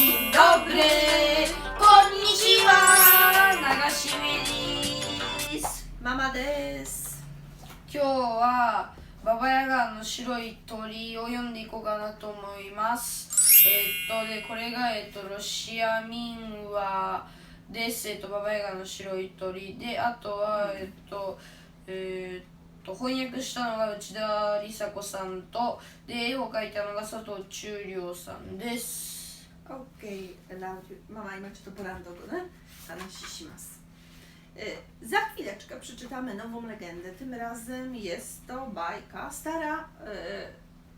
Dzień dobry, konnichiwa, nagashimi desu. ママです今日はババヤガの白い鳥を読んでいこうかなと思います。えーっとでこれがえーっとロシア民話です。えーっとババヤガの白い鳥であとはえーっとえーっと翻訳した。のが内田梨紗子さんとで絵を描いた。のが佐藤忠良さんです。Okej, Laudiu, mama ima ci to porandogo, ne? Hanashi shimasu. E, Za chwileczkę przeczytamy nową legendę. Tym razem jest to bajka, stara e,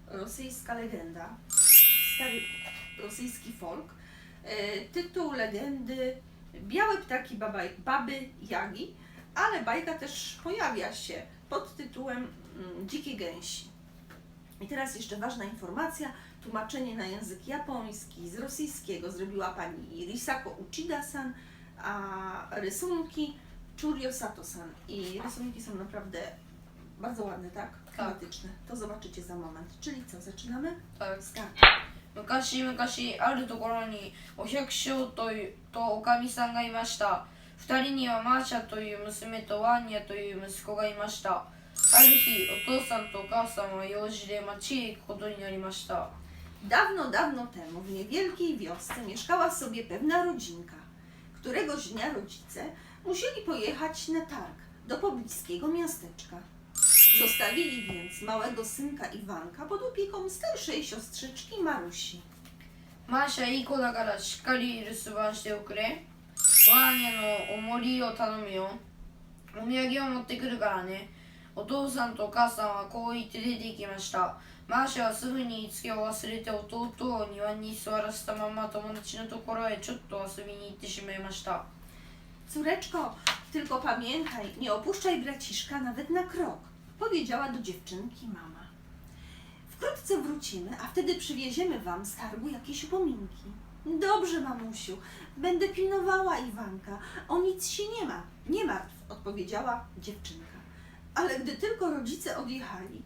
rosyjska legenda, stary rosyjski folk. E, tytuł legendy Białe ptaki babaj, baby Jagi, ale bajka też pojawia się pod tytułem mm, Dzikie gęsi. I teraz jeszcze ważna informacja Tłumaczenie na język japoński z rosyjskiego zrobiła pani Risako Uchida-san, a rysunki Churio Sato-san. I rysunki są naprawdę bardzo ładne, tak? Klimatyczne. To zobaczycie za moment. Czyli co, zaczynamy? tak Start. 昔々あるところにお百姓というとおかみさんがいました二人にはマーシャという娘とワーニャという息子がいましたある日お父さんとお母さんは用事で町へ行くことになりました Dawno, dawno temu w niewielkiej wiosce mieszkała sobie pewna rodzinka. Któregoś dnia rodzice musieli pojechać na targ do pobliskiego miasteczka. Zostawili więc małego synka Iwanka pod opieką starszej siostrzyczki Marusi. マーシャいい子だからしっかり留守番しておくれワーニャのおもりを頼むよお土産を持ってくるからねお父さんとお母さんはこう言って出て行きました マーシャはすぐに言いつけを忘れて弟を庭に座らせたまま友達のところへちょっと遊びに行ってしまいました Córeczko, tylko pamiętaj, nie opuszczaj braciszka nawet na krok, powiedziała do dziewczynki mama. Wkrótce wrócimy, a wtedy przywieziemy wam z targu jakieś upominki. Dobrze, mamusiu, będę pilnowała Iwanka. O nic się nie ma. Nie martw, odpowiedziała dziewczynka. Ale gdy tylko rodzice odjechali,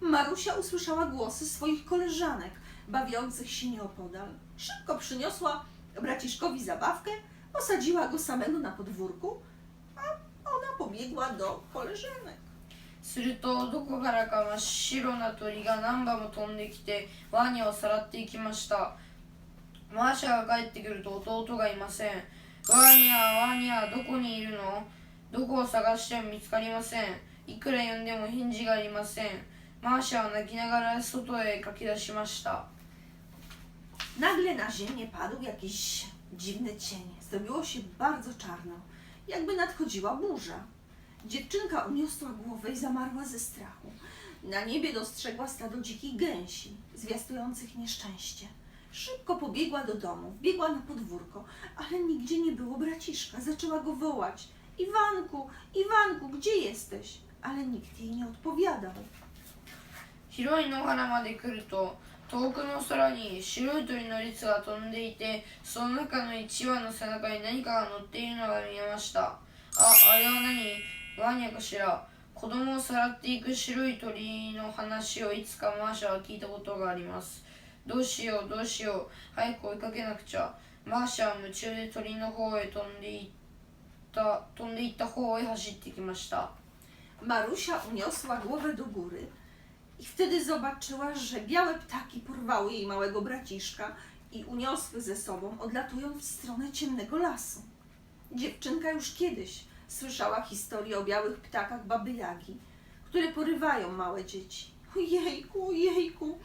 Marusia usłyszała głosy swoich koleżanek bawiących się nieopodal. Szybko przyniosła braciszkowi zabawkę, posadziła go samego na podwórku, a ona pobiegła do koleżanek. するとどこからか真っ白な鳥が何羽も飛んできてワニをさらっていきましたマーシャが帰ってくると弟がいませんワニャワニャどこにいるのどこを探しても見つかりませんいくら呼んでも返事がありませんマーシャは泣きながら外へ駆け出しました Nagle na ziemię padł jakiś dziwny cień. Zrobiło się bardzo czarno, jakby nadchodziła burza. Dziewczynka uniosła głowę i zamarła ze strachu. Na niebie dostrzegła stado dzikich gęsi, zwiastujących nieszczęście. Szybko pobiegła do domu, wbiegła na podwórko, ale nigdzie nie było braciszka. Zaczęła go wołać. Iwanku, Iwanku, gdzie jesteś? Ale nikt jej nie odpowiadał. 広い野原まで来ると遠くの空に白い鳥の列が飛んでいてその中の1羽の背中に何かが乗っているのが見えました。ああれは何？ワニャかしら。子供をさらっていく白い鳥の話をいつかマーシャは聞いたことがあります。どうしようどうしよう。早く追いかけなくちゃ。マーシャは夢中で鳥の方へ飛んでいった飛んでいった方へ走ってきました。Marusia uniosła głowę do góry. I wtedy zobaczyła, że białe ptaki porwały jej małego braciszka i uniosły ze sobą, odlatując w stronę ciemnego lasu. Dziewczynka już kiedyś słyszała historię o białych ptakach baby Jagi, które porywają małe dzieci. Ojejku, ojejku,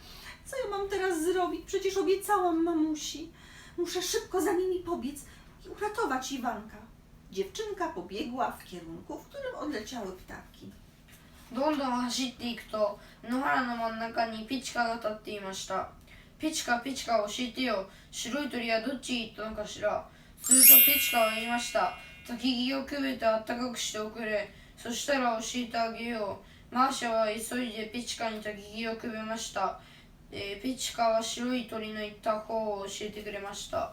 co ja mam teraz zrobić? Przecież obiecałam mamusi. Muszę szybko za nimi pobiec i uratować Iwanka. Dziewczynka pobiegła w kierunku, w którym odleciały ptaki. Dądął Hasitik to 野原の真ん中にピチカが立っていました。ピチカピチカ教えてよ。白い鳥はどっちへ行ったのかしら。するとピチカは言いました。焚き木をくべてあったかくしておくれ。そしたら教えてあげよう。マーシャは急いでピチカに焚き木をくべました、えーピチカは白い鳥の行った方を教えてくれました。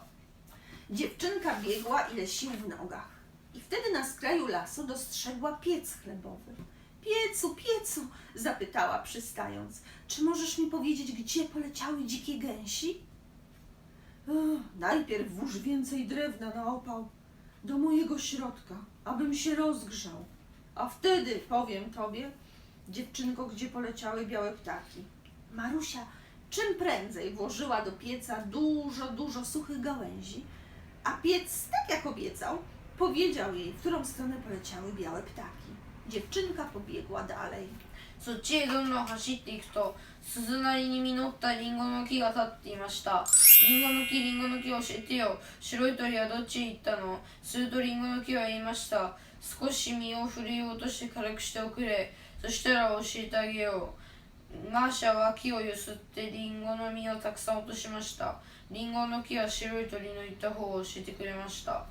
Dziewczynka biegła ile sił w nogach. I wtedy na skraju lasu dostrzegła piec chlebowy. Piecu, piecu, zapytała przystając, czy możesz mi powiedzieć, gdzie poleciały dzikie gęsi? Najpierw włóż więcej drewna na opał do mojego środka, abym się rozgrzał. A wtedy powiem tobie, dziewczynko, gdzie poleciały białe ptaki. Marusia czym prędzej włożyła do pieca dużo, dużo suchych gałęzi, a piec, tak jak obiecał, powiedział jej, w którą stronę poleciały białe ptaki. Dziewczynka pobiegła dalej. そっちへどんどん走っていくと鈴なりに実ったリンゴの木が立っていました。リンゴの木リンゴの木教えてよ。白い鳥はどっちへ行ったの？するとリンゴの木は言いました。少し実を振り落として軽くしておくれ。そしたら教えてあげよう。マーシャは木をゆすってリンゴの実をたくさん落としました。リンゴの木は白い鳥の言った方を教えてくれました。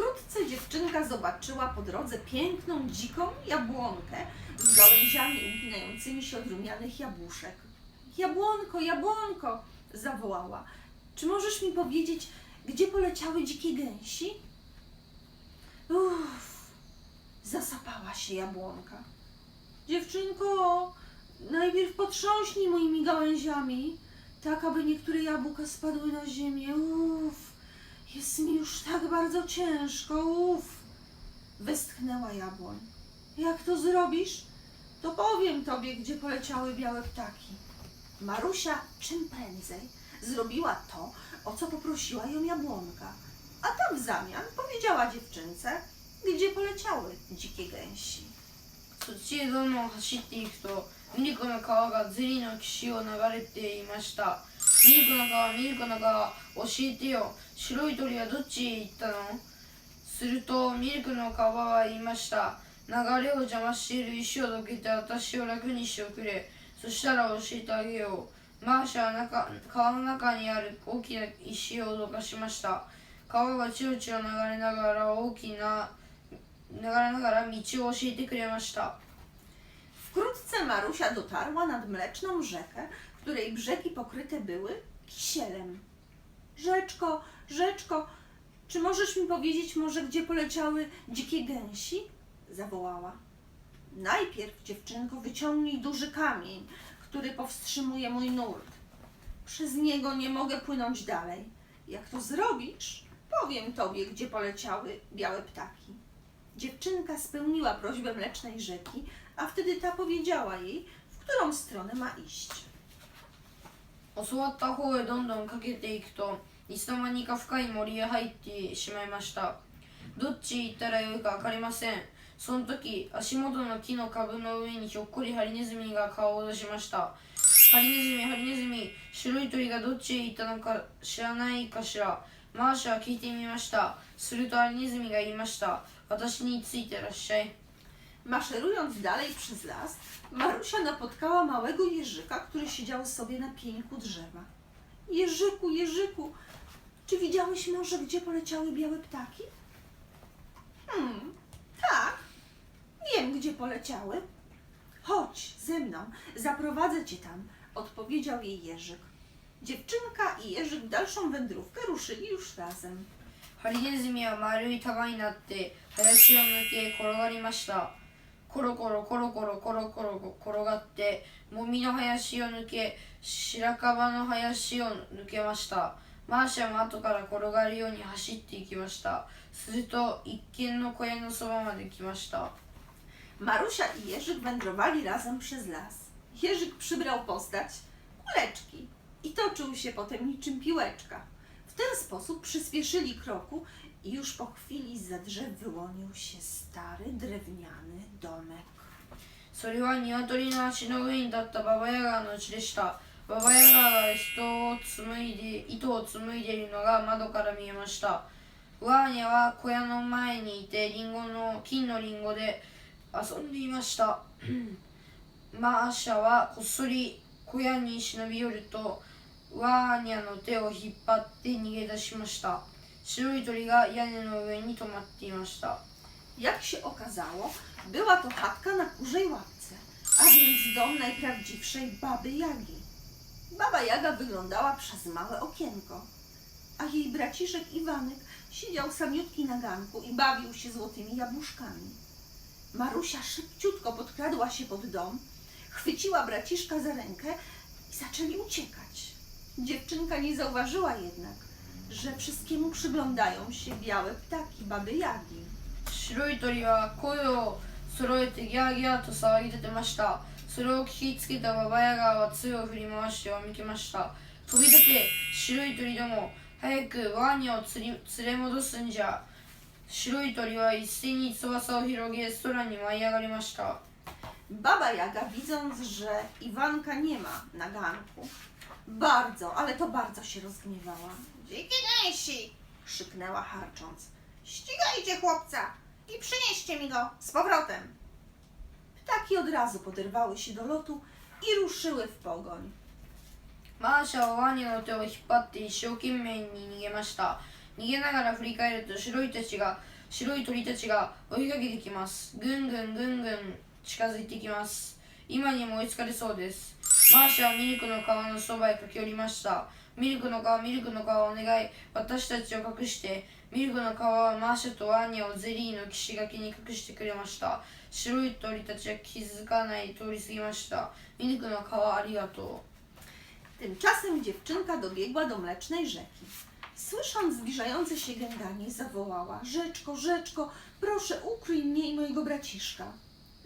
Wkrótce dziewczynka zobaczyła po drodze piękną, dziką jabłonkę z gałęziami uginającymi się od rumianych jabłuszek. Jabłonko, jabłonko! zawołała. Czy możesz mi powiedzieć, gdzie poleciały dzikie gęsi? Uff, zasapała się jabłonka. Dziewczynko, najpierw potrząśnij moimi gałęziami, tak aby niektóre jabłka spadły na ziemię. Uff. Jest mi już tak bardzo ciężko, uff. Westchnęła jabłoń. Jak to zrobisz? To powiem tobie, gdzie poleciały białe ptaki. Marusia czym prędzej zrobiła to, o co poprosiła ją jabłonka, a ta w zamian powiedziała dziewczynce, gdzie poleciały dzikie gęsi. そっちへどんどん走っていくとミルクの川がゼリーの岸を流れていました ミルクの川ミルクの川教えてよ。白い鳥はどっちへ行ったの？するとミルクの川は言いました。流れを邪魔している石をどけて私を楽にしておくれ。そしたら教えてあげよう。マーシャは中川の中にある大きな石をどかしました。川がチロチロ流れながら大きな流れながら道を教えてくれました。Wkrótce Marusia dotarła nad mleczną rzekę, której brzegi pokryte były kisielem. Rzeczko, rzeczko, czy możesz mi powiedzieć może, gdzie poleciały dzikie gęsi? zawołała. Najpierw, dziewczynko, wyciągnij duży kamień, który powstrzymuje mój nurt. Przez niego nie mogę płynąć dalej. Jak to zrobisz, powiem tobie, gdzie poleciały białe ptaki. Dziewczynka spełniła prośbę mlecznej rzeki, a wtedy ta powiedziała jej, w którą stronę ma iść. 教わった方へどんどんかけていくといつの間にか深い森へ入ってしまいましたどっちへ行ったらよいか分かりませんその時足元の木の株の上にひょっこりハリネズミが顔を出しましたハリネズミハリネズミ白い鳥がどっちへ行ったのか知らないかしらマーシャは聞いてみましたするとハリネズミが言いました私についてらっしゃい Maszerując dalej przez las, Marusia napotkała małego jeżyka, który siedział sobie na pieńku drzewa. Jeżyku, Jeżyku, czy widziałeś może, gdzie poleciały białe ptaki? Hmm, tak, wiem, gdzie poleciały. Chodź ze mną, zaprowadzę cię tam, odpowiedział jej jeżyk. Dziewczynka i jeżyk w dalszą wędrówkę ruszyli już razem. ハリネズミは丸い束になって林を抜け転がりました コロコロコロコロコロコロ転がってもみの林を抜け白樺の林を抜けましたマーシャも後から転がるように走っていきましたすると一軒の小屋のそばまで来ました Marusia i Jerzyk wędrowali razem przez las. Jerzyk przybrał postać kuleczki i toczył się potem niczym piłeczka. W ten sposób przyspieszyli kroku i już po chwili za drzew wyłonił się stary drewniany domek. それは鶏の足の上に立ったババヤガの血でしたババヤガが糸を紡いで糸を紡いでいるのが窓から見えましたワーニャは小屋の前にいてリンゴの金のリンゴで遊んでいましたマーシャはこっそり小屋に忍び寄るとワーニャの手を引っ張って逃げ出しました白い鳥が屋根の上に止まっていました Jak się okazało, była to chatka na kurzej łapce, a więc dom najprawdziwszej baby Jagi. Baba Jaga wyglądała przez małe okienko, a jej braciszek Iwanek siedział samiutki na ganku i bawił się złotymi jabłuszkami. Marusia szybciutko podkradła się pod dom, chwyciła braciszka za rękę i zaczęli uciekać. Dziewczynka nie zauważyła jednak, że wszystkiemu przyglądają się białe ptaki, baby Jagi. 白い鳥は声を揃えてギャーギャーと騒ぎ出てましたそれを聞きつけたババヤガーは杖を振り回してわめきました飛び立て白い鳥ども早くワーニャを釣り連れ戻すんじゃ白い鳥は一斉に翼を広げ空に舞い上がりました Baba Jaga, widząc, że Iwanka nie ma na ganku, bardzo, ale to bardzo się rozgniewała. Dżikinejsi! krzyknęła harcząc. Ścigajcie chłopca i przynieście mi go z powrotem. Ptaki od razu poderwały się do lotu i ruszyły w pogoń. マーシャはワニの手を引っ張って一生懸命に逃げました逃げながら振り返ると白いたちが白い鳥たちが追いかけてきますぐんぐんぐんぐん近づいてきます今にも追いつかれそうですマーシャはミルクの川のそばへ駆け寄りましたミルクの川ミルクの川お願い私たちを隠してミルクの川はマーシャとワーニャをゼリーの岸垣に隠してくれました白い鳥たちは気づかない通り過ぎましたミルクの川ありがとう Tymczasem dziewczynka dobiegła do mlecznej rzeki. Słysząc zbliżające się gęganie, zawołała: Rzeczko, rzeczko, proszę ukryj mnie i mojego braciszka.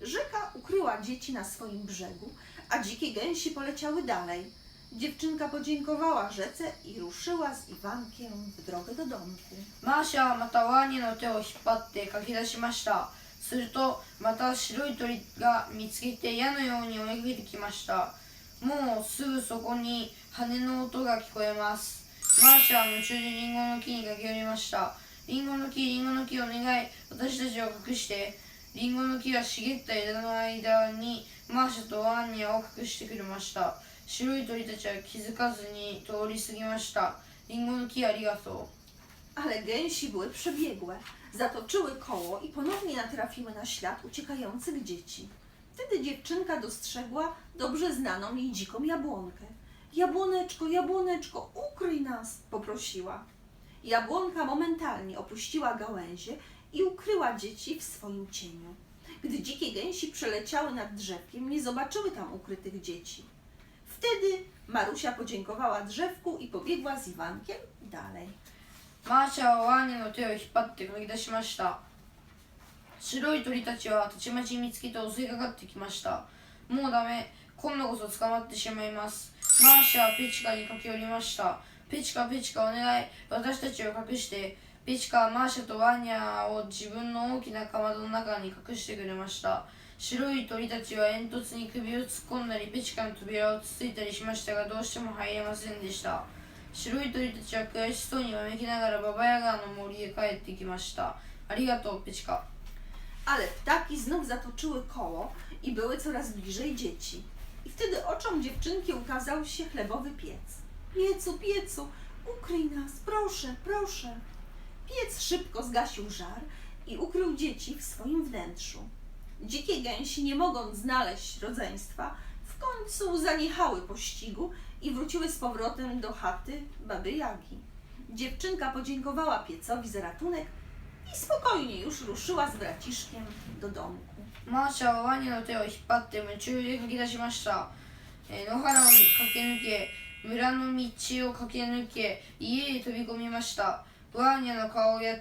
Rzeka ukryła dzieci na swoim brzegu, a dzikie gęsi poleciały dalej. Dziewczynka podziękowała rzece i ruszyła z Iwankiem w drogę do domku. マーシャはまたワーニャの手を引っ張って駆け出しましたするとまた白い鳥が見つけて矢のように追いかけてきましたもうすぐそこに羽の音が聞こえますマーシャは夢中でリンゴの木に駆け寄りましたリンゴの木リンゴの木お願い私たちを隠してリンゴの木は茂った枝の間にマーシャとワーニャを隠してくれました白い鳥たちは気づかずに通り過ぎましたリンゴの木ありがとう Ale gęsi były przebiegłe, zatoczyły koło i ponownie natrafiły na ślad uciekających dzieci. Wtedy dziewczynka dostrzegła dobrze znaną jej dziką jabłonkę. Jabłoneczko, jabłoneczko, ukryj nas, poprosiła. Jabłonka momentalnie opuściła gałęzie i ukryła dzieci w swoim cieniu. Gdy dzikie gęsi przeleciały nad drzewkiem, nie zobaczyły tam ukrytych dzieci. Wtedy Marusia podziękowała drzewku i pobiegła z Iwankiem dalej. マーシャはワーニャの手を引っ張って駆け出しました白い鳥たちはたちまち見つけて襲いかかってきましたもうダメ今度こそ捕まってしまいますマーシャはペチカに駆け寄りましたペチカペチカお願い私たちを隠してペチカはマーシャとワーニャを自分の大きなかまどの中に隠してくれました白い鳥たちは煙突に首を突っ込んだりペチカの扉をつついたりしましたがどうしても入れませんでした白い鳥たちは悔しそうにわめきながらババヤガーの森へ帰ってきましたありがとうペチカ Ale ptaki znów zatoczyły koło i były coraz bliżej dzieci. I wtedy oczom dziewczynki ukazał się chlebowy piec. Piecu, piecu, ukryj nas, proszę, proszę. Piec szybko zgasił żar i ukrył dzieci w swoim wnętrzu. Dzikie gęsi, nie mogąc znaleźć rodzeństwa, w końcu zaniechały pościgu i wróciły z powrotem do chaty baby Jagi. Dziewczynka podziękowała piecowi za ratunek i spokojnie już ruszyła z braciszkiem do domku. 間違わにの手を引っ張って夢中で駆け出しました、えー野原を駆け抜け村の道を駆け抜け家へ飛び込みましたワーニャの顔をや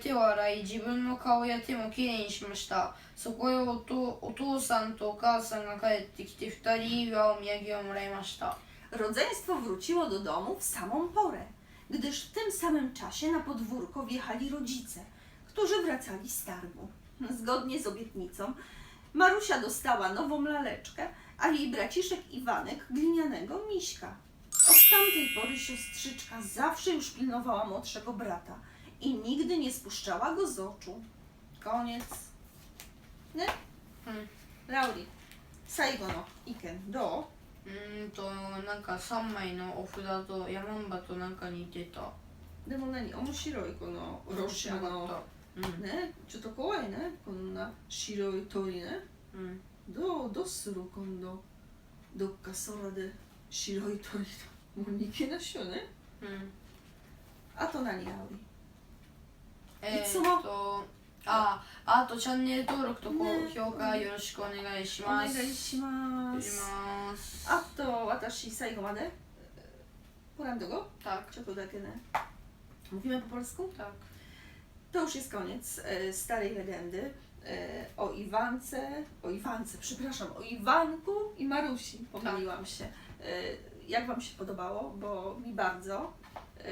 手を洗い自分の顔や手もきれいにしましたそこへおとお父さんとお母さんが帰ってきて二人はお土産をもらいました Rodzeństwo wróciło do domu w samą porę, gdyż w tym samym czasie na podwórko wjechali rodzice, którzy wracali z targu. Zgodnie z obietnicą, Marusia dostała nową laleczkę, a jej braciszek Iwanek glinianego miśka. Od tamtej pory siostrzyczka zawsze już pilnowała młodszego brata i nigdy nie spuszczała go z oczu. Koniec. Ne? Hmm. Lauri, 最後の意見どううーんとなんか3枚のお札とヤマンバとなんか似てたでも何面白いこのロシアのうんねちょっと怖いねこんな白い鳥ねうんどうどうする今度どっか空で白い鳥だもう逃げなしよねうんあと何あおり えー、いつもっとああとチャンネル登録と高ね評価よろしくお願いしお願ますいしましすますあと私最後まで Porandogo? Tak, Czy to Dagene? Mówimy po polsku? tak. To już jest koniec e, starej legendy e, o Iwance, o Iwance, przepraszam, o Iwanku i Marusi. Pomyliłam się. E, jak Wam się podobało? Bo mi bardzo. E,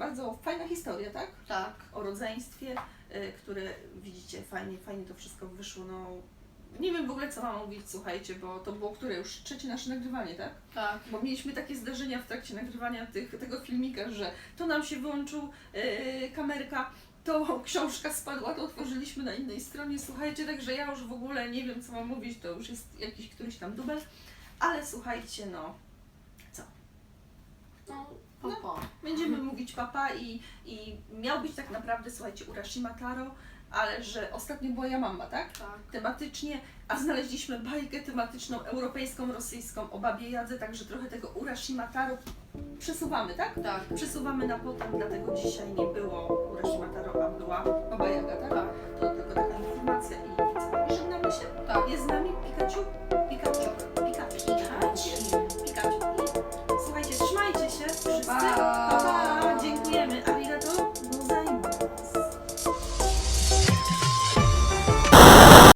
bardzo fajna historia, tak? Tak, O rodzeństwie, e, które widzicie, fajnie, fajnie to wszystko wyszło. No, nie wiem w ogóle co mam mówić, słuchajcie, bo to było które już trzecie nasze nagrywanie, tak? tak. Bo mieliśmy takie zdarzenia w trakcie nagrywania tych, tego filmika, że to nam się wyłączył yy, kamerka, to książka spadła, to otworzyliśmy na innej stronie. Słuchajcie, także ja już w ogóle nie wiem, co mam mówić, to już jest jakiś któryś tam dubel. Ale słuchajcie, no, co? No, no, będziemy mówić papa i, i miał być tak naprawdę, słuchajcie, Urashima Taro, ale że ostatnio była Yamamba, tak? Tak. Tematycznie, a znaleźliśmy bajkę tematyczną europejską, rosyjską o babie Jadze, także trochę tego Urashima Taro przesuwamy, tak? Tak. Przesuwamy na potem, dlatego dzisiaj nie było Urashima Taro, a była Baba Jaga, tak? tak. To tylko taka informacja i co? Żegnamy się? Tak. Jest z nami Pikachu? Pikachu.